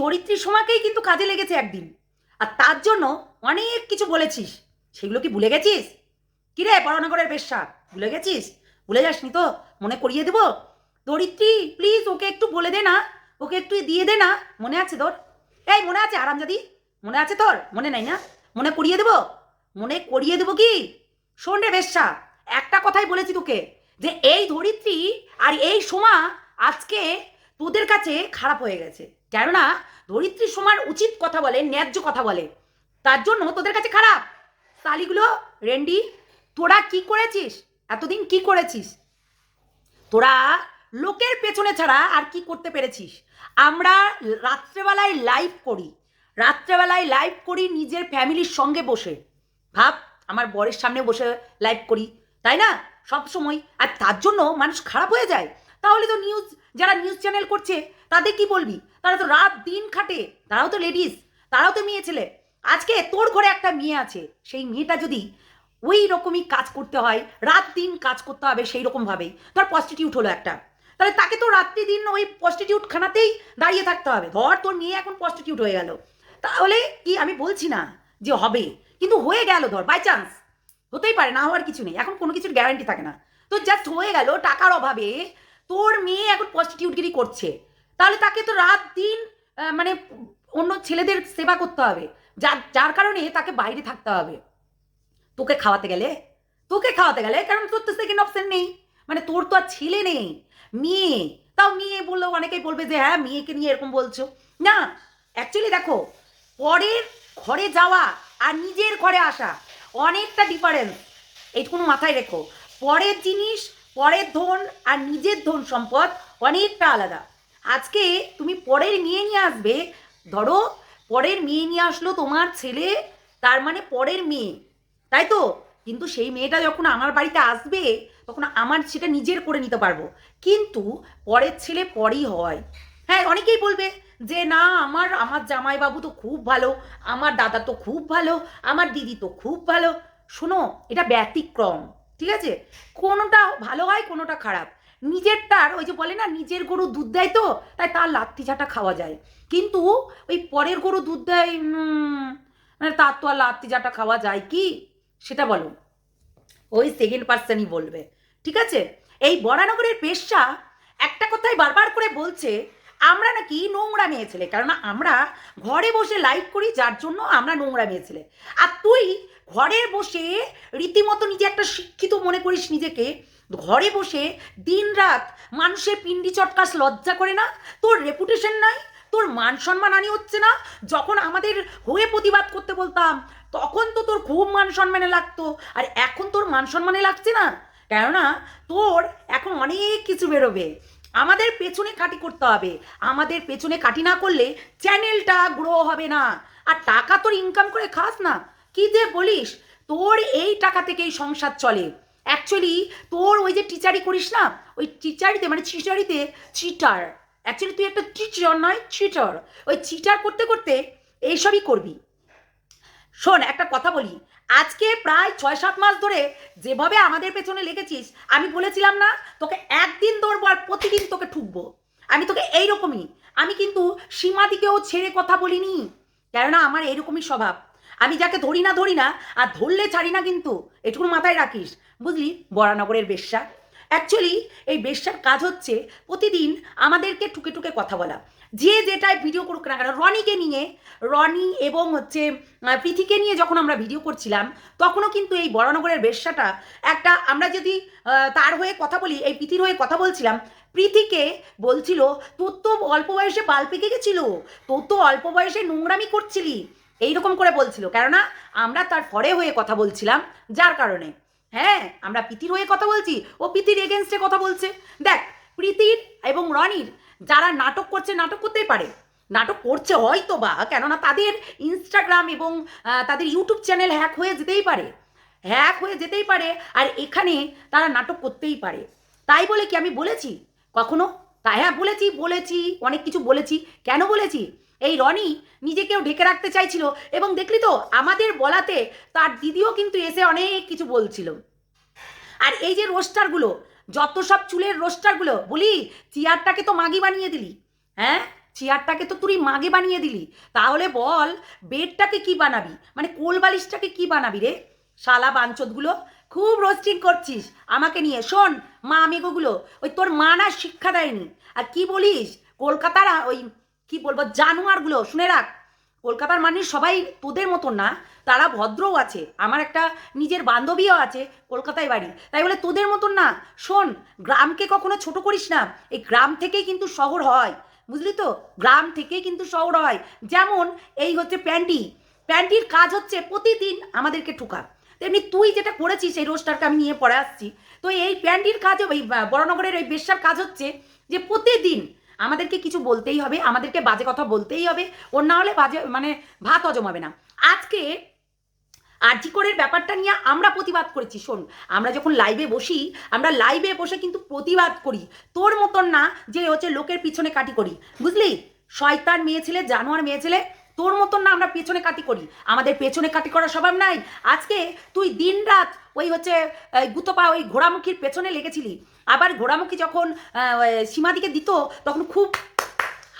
ধরিত্রীর সময়কেই কিন্তু কাজে লেগেছে একদিন। আর তার জন্য অনেক কিছু বলেছিস। সেগুলো কি ভুলে গেছিস? কিরে বড়নগরের বেশ্যা ভুলে গেছিস? ভুলে যাসনি তো? মনে করিয়ে দেবো? ধরিত্রী প্লিজ ওকে একটু বলে দে না। ওকে একটু দিয়ে দে না। মনে আছে তোর? এই, মনে আছে আরামজাদি? মনে আছে তোর? মনে নাই না? মনে করিয়ে দেবো? মনে করিয়ে দেবো কি? শোন রে বেশ্যা একটা কথাই বলেছি তোকে, যে এই ধরিত্রী আর এই সোমা আজকে তোদের কাছে খারাপ হয়ে গেছে। কেননা ধরিত্রী সোমার উচিত কথা বলে, ন্যায্য কথা বলে। তার জন্য তোদের কাছে খারাপ। তালিগুলো রেন্ডি, তোরা কি করেছিস? এতদিন কি করেছিস? তোরা লোকের পেছনে ছাড়া আর কি করতে পেরেছিস? আমরা রাত্রেবেলায় লাইভ করি। রাত্রেবেলায় লাইভ করি নিজের ফ্যামিলির সঙ্গে বসে। ভাব, আমার বরের সামনে বসে লাইভ করি, তাই না? সব সময়। আর তার জন্য মানুষ খারাপ হয়ে যায়। তাহলে তো নিউজ যারা নিউজ চ্যানেল করছে, তাদের কি বলবি? তারা তো রাত দিন খাটে, তারাও তো লেডিস তারাও তো মেয়ে ছেলে। আজকে তোর ঘরে একটা মেয়ে আছে, সেই মেয়েটা যদি ওই রকমই কাজ করতে হয়, রাত দিন কাজ করতে হবে সেই রকমভাবেই ধর প্রস্টিটিউট হলো একটা। তাহলে তাকে তো রাত্রি দিন ওই প্রস্টিটিউট খানাতেই দাঁড়িয়ে থাকতে হবে। ধর তোর মেয়ে এখন প্রস্টিটিউট হয়ে গেল। তাহলে কি আমি বলছি না যে হবে? কিন্তু হয়ে গেল ধর বাই চান্স হতেই পারে, না হওয়ার কিছু নেই। এখন কোনো কিছুর গ্যারান্টি থাকে না। তো জাস্ট হয়ে গেল, টাকার অভাবে তোর মেয়ে এখন প্রস্টিটিউটগিরি করছে। তাহলে তাকে তো রাত দিন মানে অন্য ছেলেদের সেবা করতে হবে। যার যার কারণে তাকে বাইরে থাকতে হবে। তোকে খাওয়াতে গেলে? তোকে খাওয়াতে গেলে? কারণ তোর তো সেকেন্ড অপশন নেই। মানে তোর তো আর ছেলে নেই। মেয়ে। তাও মেয়ে বললেও অনেকেই বলবে যে হ্যাঁ মেয়েকে নিয়ে এরকম বলছো। না অ্যাকচুয়ালি দেখো, পরের ঘরে যাওয়া আর নিজের ঘরে আসা, অনেকটা ডিফারেন্স এইটুকুন মাথায় রেখো। পরের জিনিস পরের ধন আর নিজের ধন সম্পদ অনেকটা আলাদা। আজকে তুমি পরের মেয়ে নিয়ে আসবে। ধরো, পরের মেয়ে নিয়ে আসলো তোমার ছেলে, তার মানে পরের মেয়ে, তাই তো? কিন্তু সেই মেয়েটা যখন আমার বাড়িতে আসবে, তখন আমার সেটা নিজের করে নিতে পারব। কিন্তু পরের ছেলে পরই হয়। হ্যাঁ অনেকেই বলবে যে, না, আমার আমার জামাইবাবু তো খুব ভালো, আমার দাদা তো খুব ভালো, আমার দিদি তো খুব ভালো। শোনো, এটা ব্যতিক্রম। ঠিক আছে? কোনোটা ভালো হয়, কোনোটা খারাপ। নিজেরটার, ওই যে বলে না, নিজের গরু দুধ দেয় তো, তাই তার লাত্তি ঝাঁটা খাওয়া যায়। কিন্তু ওই পরের গরু দুধ দেয় মানে তার তো আর লাত্তি ঝাঁটা খাওয়া যায় কি? সেটা বলো। ওই সেকেন্ড পার্সনই বলবে। ঠিক আছে? এই বরানগরের পেশা, একটা কথাই বারবার করে বলছে, আমরা নাকি নোংরা মেয়ে ছেলে। আমরা ঘরে বসে লাইভ করি, যার জন্য আমরা নোংরা মেয়ে ছেলে। আর তুই ঘরে বসে রীতিমতো নিজে একটা শিক্ষিত মনে করিস নিজেকে। ঘরে বসে দিনরাত মানুষের পিন্ডি চটকাস লজ্জা করে না? তোর রেপুটেশন নাই? তোর মান সম্মান আনি হচ্ছে না? যখন আমাদের হয়ে প্রতিবাদ করতে বলতাম, তখন তো তোর খুব মান সম্মানে লাগতো। আর এখন তোর মান সম্মানে লাগছে না? কেননা তোর এখন অনেক কিছু বেরোবে। আমাদের পেছনে কাটি করতে হবে। আমাদের পেছনে কাটি না করলে চ্যানেলটা গ্রো হবে না। আর টাকা তোর ইনকাম করে খাস না। কি যে বলিস? তোর এই টাকা থেকেই সংসার চলে। অ্যাকচুয়ালি তোর ওই যে টিচারি করিস না, ওই টিচারিতে মানে চিটারিতে চিটার অ্যাকচুয়ালি তুই একটা টিচার নয় চিটার ওই চিটার করতে করতে এইসবই করবি। শোন, একটা কথা বলি। আজকে প্রায় ছয় সাত মাস ধরে যেভাবে আমাদের পেছনে লেগেছিস, আমি বলেছিলাম না, তোকে একদিন ধরবো আর প্রতিদিন তোকে ঠুকবো। আমি তোকে এইরকমই। আমি কিন্তু সীমাদিকেও ছেড়ে কথা বলিনি। কেননা, আমার এইরকমই স্বভাব। আমি যাকে ধরি না ধরি না, আর ধরলে ছাড়ি না কিন্তু, এটুকু মাথায় রাখিস। বুঝলি? বরানগরের বেশ্যা। অ্যাকচুয়ালি এই বেশ্যার কাজ হচ্ছে প্রতিদিন আমাদেরকে টুকে টুকে কথা বলা। যে যেটায় ভিডিও করুক না কেন, রনিকে নিয়ে, রনি এবং হচ্ছে প্রীতিকে নিয়ে যখন আমরা ভিডিও করছিলাম, তখনও কিন্তু এই বরানগরের বেশ্যাটা একটা আমরা যদি তার হয়ে কথা বলি, এই পৃথির হয়ে কথা বলছিলাম, প্রীতিকে বলছিল, তোর তো অল্প বয়সে বাল পেকে গেছিল। তোর তো অল্প বয়সে নোংরামি করছিলি। এইরকম করে বলছিল। কেননা আমরা তার ফরে হয়ে কথা বলছিলাম, যার কারণে। হ্যাঁ আমরা প্রীতির হয়ে কথা বলছি, ও প্রীতির এগেনস্টে কথা বলছে। দেখ, প্রীতির এবং রনির যারা নাটক করছে, নাটক করতেই পারে। নাটক করছে হয়তো বা, কেননা তাদের ইনস্টাগ্রাম এবং তাদের ইউটিউব চ্যানেল হ্যাক হয়ে যেতেই পারে। হ্যাক হয়ে যেতেই পারে, আর এখানে তারা নাটক করতেই পারে। তাই বলে কি আমি বলেছি? কখনো? তাই হ্যাঁ বলেছি বলেছি, অনেক কিছু বলেছি। কেন বলেছি? এই রনি নিজেকেও ঢেকে রাখতে চাইছিল এবং দেখলি তো, আমাদের বলাতে তার দিদিও কিন্তু এসে অনেক কিছু বলছিল। আর এই যে রোস্টারগুলো, যত সব চুলের রোস্টারগুলো, বলি, চেয়ারটাকে তো মাগি বানিয়ে দিলি। হ্যাঁ? চেয়ারটাকে তো তুই মাগে বানিয়ে দিলি। তাহলে বল, বেডটাকে কি বানাবি? মানে কোল বালিশটাকে কি বানাবি রে? শালা বাঞ্চতগুলো খুব রোস্টিং করছিস। আমাকে নিয়ে শোন, মা আমেগোগুলো, ওই তোর মা না শিক্ষা দেয়নি। আর কি বলিস, কলকাতার ওই কি বলব, জানোয়ারগুলো, শুনে রাখ। কলকাতার মানুষ সবাই তোদের মতন না, তারা ভদ্রও আছে। আমার একটা নিজের বান্ধবীও আছে কলকাতায় বাড়ি। তাই বলে তোদের মতন না। শোন, গ্রামকে কখনো ছোট করিস না। এই গ্রাম থেকেই কিন্তু শহর হয়। বুঝলি তো? গ্রাম থেকেই কিন্তু শহর হয়। যেমন এই হচ্ছে প্যান্টি। প্যান্টির কাজ হচ্ছে প্রতিদিন আমাদেরকে ঠুকা। তেমনি তুই যেটা করেছিস এই রোস্টারকে আমি নিয়ে পড়ে আসছি। তো এই প্যান্টির কাজ, ওই বড়নগরের এই বেশ্যার কাজ হচ্ছে যে প্রতিদিন আমাদেরকে কিছু বলতেই হবে, আমাদেরকে বাজে কথা বলতেই হবে। ওর না হলে বাজে মানে ভাত হজমাবে না। আজকে আর্জিকরের ব্যাপারটা নিয়ে আমরা প্রতিবাদ করেছি, শোন। আমরা যখন লাইভে বসি, আমরা লাইভে বসে কিন্তু প্রতিবাদ করি। তোর মতন না যে হচ্ছে লোকের পিছনে কাটি করি। বুঝলি? শয়তান মেয়ে ছেলে, জানোয়ার মেয়ে ছেলে, তোর মতন না আমরা পেছনে কাটি করি। আমাদের পেছনে কাটি করার স্বভাব নাই। আজকে তুই দিন রাত ওই হচ্ছে গুতপা ওই ঘোড়ামুখীর পেছনে লেগেছিলি। আবার ঘোড়ামুখী যখন সীমাদিকে দিত, তখন খুব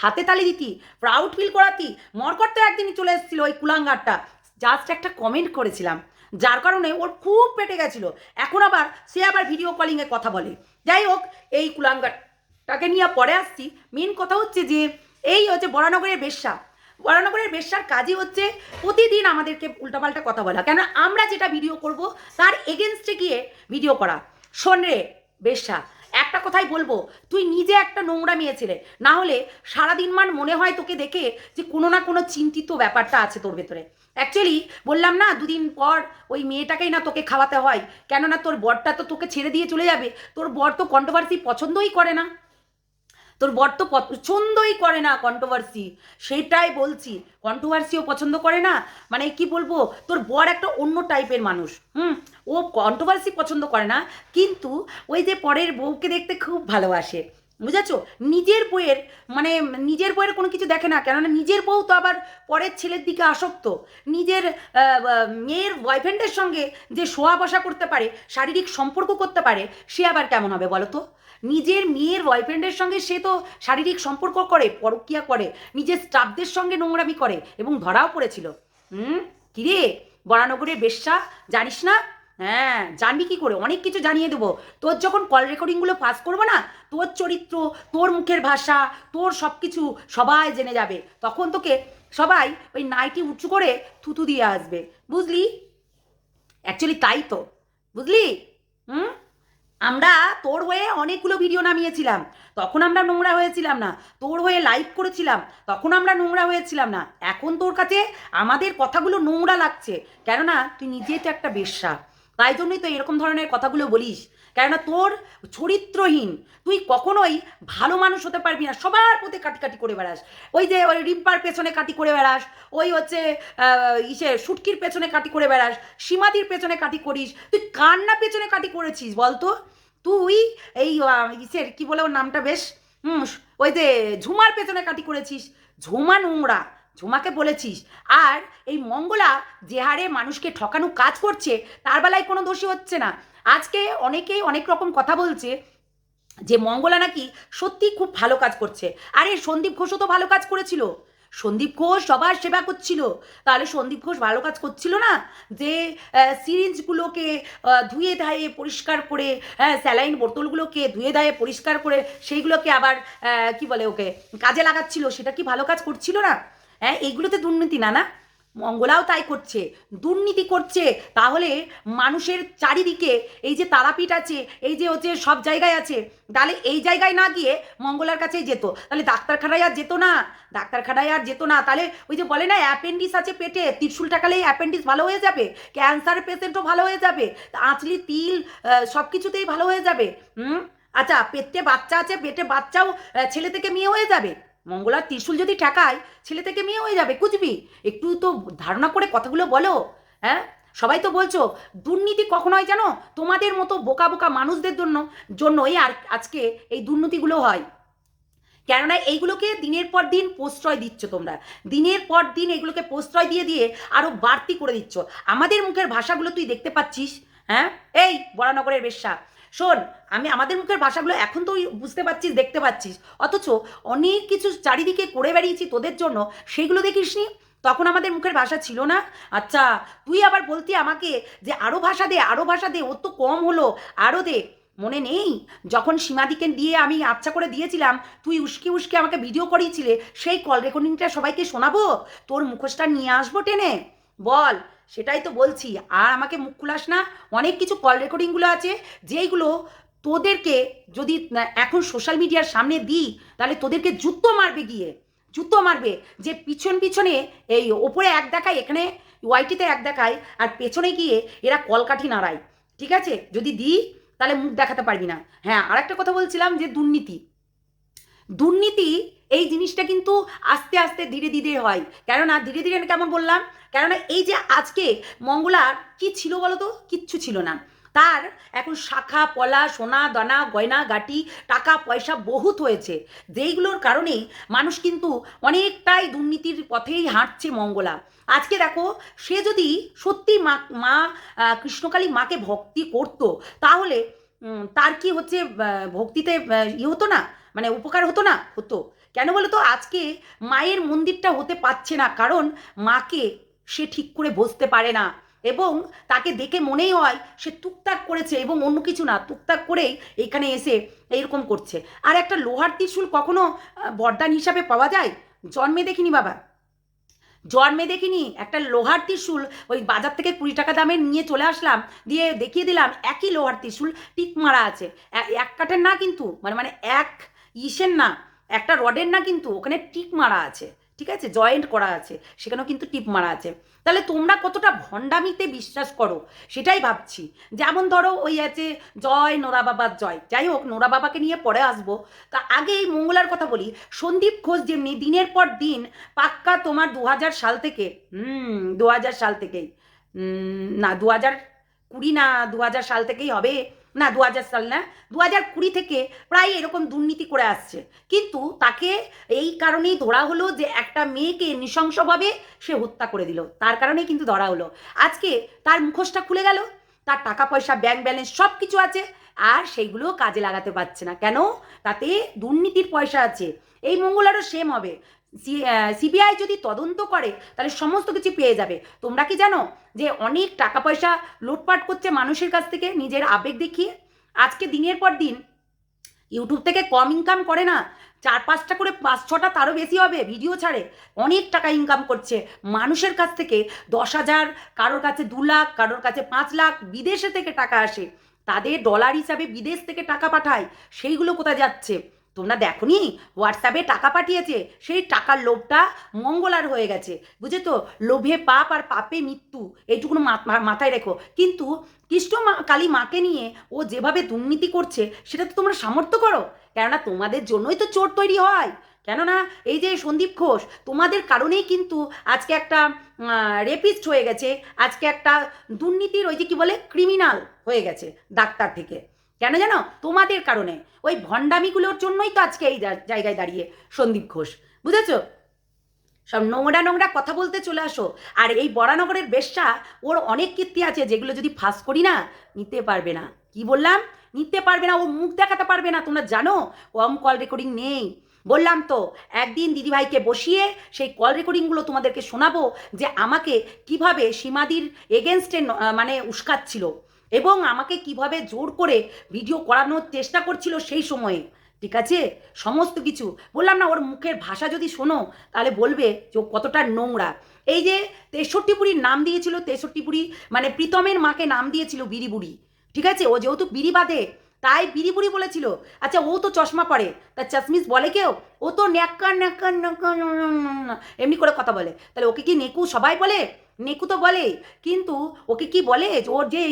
হাতে তালি দিতি প্রাউড ফিল করাতি। মরকর তো একদিনই চলে এসেছিল ওই কুলাঙ্গারটা। জাস্ট একটা কমেন্ট করেছিলাম, যার কারণে ওর খুব পেটে গেছিল। এখন আবার সে আবার ভিডিও কলিংয়ে কথা বলে। যাই হোক, এই কুলাঙ্গারটাকে নিয়ে পরে আসছি। মেন কথা হচ্ছে যে, এই হচ্ছে বরানগরের বেশ্যা। বরানগরের বেশ্যার কাজই হচ্ছে প্রতিদিন আমাদেরকে উল্টাপাল্টা কথা বলা। কেন আমরা যেটা ভিডিও করব, তার এগেনস্টে গিয়ে ভিডিও করা। শোন রে বেশ্যা, একটা কথাই বলব, তুই নিজে একটা নোংরা মেয়েছিলে না হলে সারাদিন মান মনে হয় তোকে দেখে যে কোনো না কোনো চিন্তিত ব্যাপারটা আছে তোর ভেতরে। অ্যাকচুয়ালি বললাম না, দুদিন পর ওই মেয়েটাকেই না তোকে খাওয়াতে হয়। কেননা তোর বরটা তো তোকে ছেড়ে দিয়ে চলে যাবে। তোর বর তো কন্ট্রোভার্সি পছন্দই করে না। তোর বর তো পছন্দই করে না কন্ট্রোভার্সি সেটাই বলছি। কন্ট্রোভার্সিও পছন্দ করে না? মানে কি বলব? তোর বর একটা অন্য টাইপের মানুষ। হুম? ও কন্ট্রোভার্সি পছন্দ করে না, কিন্তু ওই যে পরের বউকে দেখতে খুব ভালোবাসে। বুঝেছ? নিজের বইয়ের মানে নিজের বইয়ের কোনো কিছু দেখে না, কেননা নিজের বউ তো আবার পরের ছেলের দিকে আসক্ত। নিজের মেয়ের বয়ফ্রেন্ডের সঙ্গে যে শোয়া বসা করতে পারে, শারীরিক সম্পর্ক করতে পারে, সে আবার কেমন হবে বলো তো? নিজের মেয়ের বয়ফ্রেন্ডের সঙ্গে সে তো শারীরিক সম্পর্ক করে, পরকিয়া করে, নিজের স্টাফদের সঙ্গে নোংরামি করে এবং ধরাও পড়েছিল। হুম? কিরে? বরানগরের বেশ্যা, জানিস না? হ্যাঁ জানবি কি করে? অনেক কিছু জানিয়ে দেবো। তোর যখন কল রেকর্ডিংগুলো পাস করব না, তোর চরিত্র, তোর মুখের ভাষা, তোর সব কিছু সবাই জেনে যাবে। তখন তোকে সবাই ওই নাইটি উঁচু করে থুতু দিয়ে আসবে। বুঝলি? অ্যাকচুয়ালি তাই তো। বুঝলি? হুম? আমরা তোর হয়ে অনেকগুলো ভিডিও নামিয়েছিলাম। তখন আমরা নোংরা হয়েছিলাম না। তোর হয়ে লাইভ করেছিলাম। তখন আমরা নোংরা হয়েছিলাম না। এখন তোর কাছে আমাদের কথাগুলো নোংরা লাগছে। কেননা তুই নিজেই তো একটা বেশ্যা। তাই জন্যই তো এরকম ধরনের কথাগুলো বলিস। কেননা তোর চরিত্রহীন। তুই কখনোই ভালো মানুষ হতে পারবি না। সবার প্রতি কাটি কাটি করে বেড়াস। ওই যে ওই রিম্পার পেছনে কাটি করে বেড়াস। ওই হচ্ছে ইসে সুটকির পেছনে কাটি করে বেড়াস। সীমাদির পেছনে কাটি করিস। তুই কান্না পেছনে কাটি করেছিস, বলতো? তুই এই ইসের কি বলে ওর নামটা বেশ? হুম ওই যে ঝুমার পেছনে কাটি করেছিস। ঝুমা নোংরা। ঝুমাকে বলেছিস। আর এই মঙ্গলা যে হারে মানুষকে ঠকানো কাজ করছে, তার বেলায় কোনো দোষী হচ্ছে না। আজকে অনেকেই অনেক রকম কথা বলছে যে মঙ্গলা নাকি সত্যি খুব ভালো কাজ করছে। আরে সন্দীপ ঘোষও তো ভালো কাজ করেছিল। সন্দীপ ঘোষ সবার সেবা করছিল। তাহলে সন্দীপ ঘোষ ভালো কাজ করছিল না? যে সিরিঞ্জগুলোকে ধুয়ে ধায়ে পরিষ্কার করে হ্যাঁ স্যালাইন বোতলগুলোকে ধুয়ে ধায়ে পরিষ্কার করে, সেইগুলোকে আবার কি বলে ওকে, কাজে লাগাচ্ছিল। সেটা কি ভালো কাজ করছিল না? হ্যাঁ এইগুলোতে দুর্নীতি, না না। মঙ্গলাও তাই করছে, দুর্নীতি করছে। তাহলে মানুষের চারিদিকে এই যে তারাপীঠ আছে, এই যে হচ্ছে সব জায়গায় আছে, তাহলে এই জায়গায় না গিয়ে মঙ্গলার কাছেই যেত। তাহলে ডাক্তারখানায় আর যেত না, ডাক্তারখানায় আর যেত না। তাহলে ওই যে বলে না অ্যাপেন্ডিস আছে পেটে, ত্রিশুল টাকালেই অ্যাপেন্ডিস ভালো হয়ে যাবে ক্যান্সার পেশেন্টও ভালো হয়ে যাবে আঁচলি, তিল সব কিছুতেই ভালো হয়ে যাবে, হুম? আচ্ছা পেটে বাচ্চা আছে, পেটে বাচ্চাও ছেলে থেকে মেয়ে হয়ে যাবে। মঙ্গলার ত্রিশুল যদি ঠেকায়, ছেলে থেকে মেয়ে হয়ে যাবে কুচবি একটু তো ধারণা করে কথাগুলো বলো হ্যাঁ? সবাই তো বলছো, দুর্নীতি কখন হয় জানো? তোমাদের মতো বোকা বোকা মানুষদের জন্য, জন্যই আর আজকে এই দুর্নীতিগুলো হয়। কেননা এইগুলোকে দিনের পর দিন প্রশ্রয় দিচ্ছ তোমরা। দিনের পর দিন এগুলোকে প্রশ্রয় দিয়ে দিয়ে আরও বাড়তি করে দিচ্ছ। আমাদের মুখের ভাষাগুলো তুই দেখতে পাচ্ছিস হ্যাঁ? এই বরানগরের বেশ্যা। শোন, আমি আমাদের মুখের ভাষাগুলো এখন তো বুঝতে পারছিস, দেখতে পাচ্ছিস। অথচ অনেক কিছু চারিদিকে করে বেরিয়েছি তোদের জন্য, সেইগুলো দেখিসনি? তখন আমাদের মুখের ভাষা ছিল না? আচ্ছা তুই আবার বলতি আমাকে যে আরও ভাষা দে আরও ভাষা দে, ওর তো কম হলো আরও দে। মনে নেই? যখন সীমাদিকে দিয়ে আমি আচ্ছা করে দিয়েছিলাম, তুই উস্কি উস্কি আমাকে ভিডিও করিয়েছিলে, সেই কল রেকর্ডিংটা সবাইকে শোনাবো? তোর মুখোশটা নিয়ে আসব টেনে? বল, সেটাই তো বলছি। আর আমাকে মুখ খুলাস না, অনেক কিছু কল রেকর্ডিংগুলো আছে, যেইগুলো তোদেরকে যদি এখন সোশ্যাল মিডিয়ার সামনে দিই, তাহলে তোদেরকে জুতো মারবে গিয়ে, জুতো মারবে। যে পিছন পিছনে এই ওপরে এক দেখায়, এখানে ওয়াইটিতে এক দেখায়, আর পেছনে গিয়ে এরা কলকাঠি নাড়ায়, ঠিক আছে? যদি দিই, তাহলে মুখ দেখাতে পারবি না। হ্যাঁ আর একটা কথা বলছিলাম যে দুর্নীতি। দুর্নীতি, এই জিনিসটা কিন্তু আস্তে আস্তে ধীরে ধীরে হয়। কেননা, ধীরে ধীরে কেমন বললাম? কেননা এই যে আজকে মঙ্গলার কি ছিল বলো তো কিচ্ছু ছিল না। তার এখন শাখা পলা সোনা দানা গয়না গাটি টাকা পয়সা বহুত হয়েছে। যেইগুলোর কারণে মানুষ কিন্তু অনেকটাই দুর্নীতির পথেই হাঁটছে মঙ্গলা। আজকে দেখো সে যদি সত্যি মা মা কৃষ্ণকালী মাকে ভক্তি করতো তাহলে তার কি হচ্ছে ভক্তিতে আহ, ই হতো না? মানে উপকার হতো না? হতো। কেন বলো তো আজকে মায়ের মন্দিরটা হতে পারছে না। কারণ মাকে সে ঠিক করে বসতে পারে না। এবং তাকে দেখে মনেই হয় সে টুকটাক করেছে এবং অন্য কিছু না, টুকটাক করেই এখানে এসে এইরকম করছে। আর একটা লোহার ত্রিশূল কখনো বরদান হিসাবে পাওয়া যায়? জন্মে দেখিনি বাবা। জন্মে দেখিনি, একটা লোহার ত্রিশূল, ওই বাজার থেকে কুড়ি টাকা দামের নিয়ে চলে আসলাম, দিয়ে দেখিয়ে দিলাম একই লোহার ত্রিশূল টিক মারা আছে। এক কাঠের না কিন্তু মানে মানে এক ইসের না, একটা রডের না কিন্তু, ওখানে টিক মারা আছে। ঠিক আছে? জয়েন্ট করা আছে। সেখানেও কিন্তু টিপ মারা আছে। তাহলে তোমরা কতটা ভণ্ডামিতে বিশ্বাস করো? সেটাই ভাবছি। যেমন ধরো ওই আছে, জয় নোরা বাবার জয়। যাই হোক, নোরা বাবাকে নিয়ে পরে আসব। তা আগে এই মঙ্গলার কথা বলি। সন্দীপ ঘোষ যেমনি দিনের পর দিন পাক্কা তোমার দু হাজার সাল থেকে, হুম দু হাজার সাল থেকেই না দু হাজার কুড়ি না দু হাজার সাল থেকেই হবে। না দু হাজার সাল না দু কুড়ি থেকে প্রায় এরকম দুর্নীতি করে আসছে। কিন্তু তাকে এই কারণেই ধরা হলো যে একটা মেয়েকে নৃশংসভাবে সে হত্যা করে দিল। তার কারণেই কিন্তু ধরা হলো। আজকে তার মুখোশটা খুলে গেল, তার টাকা পয়সা ব্যাংক ব্যালেন্স সব কিছু আছে, আর সেইগুলো কাজে লাগাতে পারছে না। কেন? তাতে দুর্নীতির পয়সা আছে। এই মঙ্গলারও সেম হবে। সিবিআই যদি তদন্ত করে, তাহলে সমস্ত কিছু পেয়ে যাবে। তোমরা কি জানো যে অনেক টাকা পয়সা লুটপাট করছে মানুষের কাছ থেকে নিজের আবেগ দেখিয়ে? আজকে দিনের পর দিন ইউটিউব থেকে কম ইনকাম করে না, চার পাঁচটা করে পাঁচ ছটা তারও বেশি হবে ভিডিও ছাড়ে। অনেক টাকা ইনকাম করছে মানুষের কাছ থেকে, দশ হাজার, কারোর কাছে দু লাখ, কারোর কাছে পাঁচ লাখ, বিদেশে থেকে টাকা আসে। তাদের ডলার হিসাবে বিদেশ থেকে টাকা পাঠায়, সেইগুলো কোথায় যাচ্ছে? তোমরা দেখোনি? হোয়াটসঅ্যাপে টাকা পাঠিয়েছে, সেই টাকার লোভটা মঙ্গলার হয়ে গেছে। বুঝে তো লোভে পাপ আর পাপে মৃত্যু, এইটুকুনো মাথায় রেখো। কিন্তু কৃষ্ণ কালী মাকে নিয়ে ও যেভাবে দুর্নীতি করছে, সেটা তো তোমরা সামর্থ্য করো। কেননা তোমাদের জন্যই তো চোর তৈরি হয়। কেননা এই যে সন্দীপ ঘোষ, তোমাদের কারণেই কিন্তু আজকে একটা রেপিস্ট হয়ে গেছে। আজকে একটা দুর্নীতির ওই যে কি বলে ক্রিমিনাল হয়ে গেছে ডাক্তার থেকে। কেন জানো? তোমাদের কারণে। ওই ভণ্ডামিগুলোর জন্যই তো আজকে এই জায়গায় দাঁড়িয়ে সন্দীপ ঘোষ। বুঝেছ? সব নোংরা নোংরা কথা বলতে চলে আসো। আর এই বরানগরের বেশ্যা, ওর অনেক কীর্তি আছে যেগুলো যদি ফাঁস করি না, নিতে পারবে না। কি বললাম? নিতে পারবে না, ও মুখ দেখাতে পারবে না, তোমরা জানো? কম কল রেকর্ডিং নেই। বললাম তো, একদিন দিদিভাইকে বসিয়ে সেই কল রেকর্ডিংগুলো তোমাদেরকে শোনাবো যে আমাকে কীভাবে সীমাদির এগেনস্টে মানে উস্কাচ্ছিল। এবং আমাকে কীভাবে জোর করে ভিডিও করানোর চেষ্টা করছিল সেই সময়ে ঠিক আছে সমস্ত কিছু বললাম না ওর মুখের ভাষা যদি শোনো তাহলে বলবে যে কতটা নোংরা এই যে তেষট্টি বুড়ির নাম দিয়েছিল তেষট্টি বুড়ি মানে প্রীতমের মাকে নাম দিয়েছিল বিড়ি বুড়ি ঠিক আছে ও যেহেতু বিড়ি বাঁধে তাই বিড়ি বুড়ি বলেছিল আচ্ছা ও তো চশমা পরে তা চশমিস বলে কেউ ও তো ন্যাক্কা ন্যাক্কা এমনি করে কথা বলে তাহলে ওকে কি নেকু সবাই বলে নেকু তো বলে, কিন্তু ওকে কি বলে যে ওর যে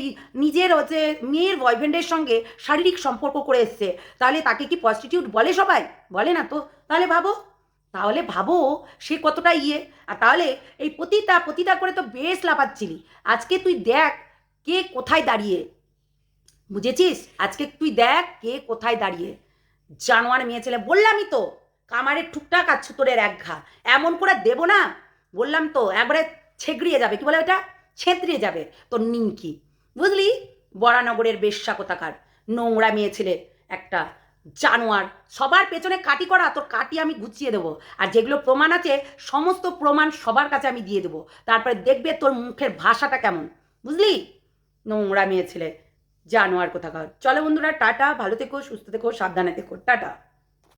নিজের হচ্ছে মেয়ের বয়ফ্রেন্ডের সঙ্গে শারীরিক সম্পর্ক করে এসছে, তাহলে তাকে কি প্রস্টিটিউট বলে সবাই? বলে না তো। তাহলে ভাবো তাহলে ভাবো সে কতটা ইয়ে। আর তাহলে এই পতিতা পতিতা করে তো বেশ লাফাচ্ছিলি। আজকে তুই দেখ কে কোথায় দাঁড়িয়ে। বুঝেছিস? আজকে তুই দেখ কে কোথায় দাঁড়িয়ে। জানোয়ার মেয়ে ছেলে, বললামই তো, কামারের টুকটাক আর ছুতরের এক ঘা। এমন করে দেবো না। বললাম তো, একবারে ছেগড়িয়ে যাবে, কি বলে ওটা? ছেঁতড়িয়ে যাবে। তোর নিমকি। বুঝলি? বরানগরের বেশ্যা কোথাকার? নোংরা মেয়ে ছেলে, একটা জানোয়ার। সবার পেছনে কাটি করা, তোর কাটি আমি গুছিয়ে দেবো। আর যেগুলো প্রমাণ আছে, সমস্ত প্রমাণ সবার কাছে আমি দিয়ে দেবো। তারপরে দেখবে তোর মুখের ভাষাটা কেমন। বুঝলি? নোংরা মেয়ে ছেলে, জানোয়ার কোথাকার। চলো বন্ধুরা, টাটা। ভালো থেকো, সুস্থ থেকো, সাবধানে থেকো। টাটা।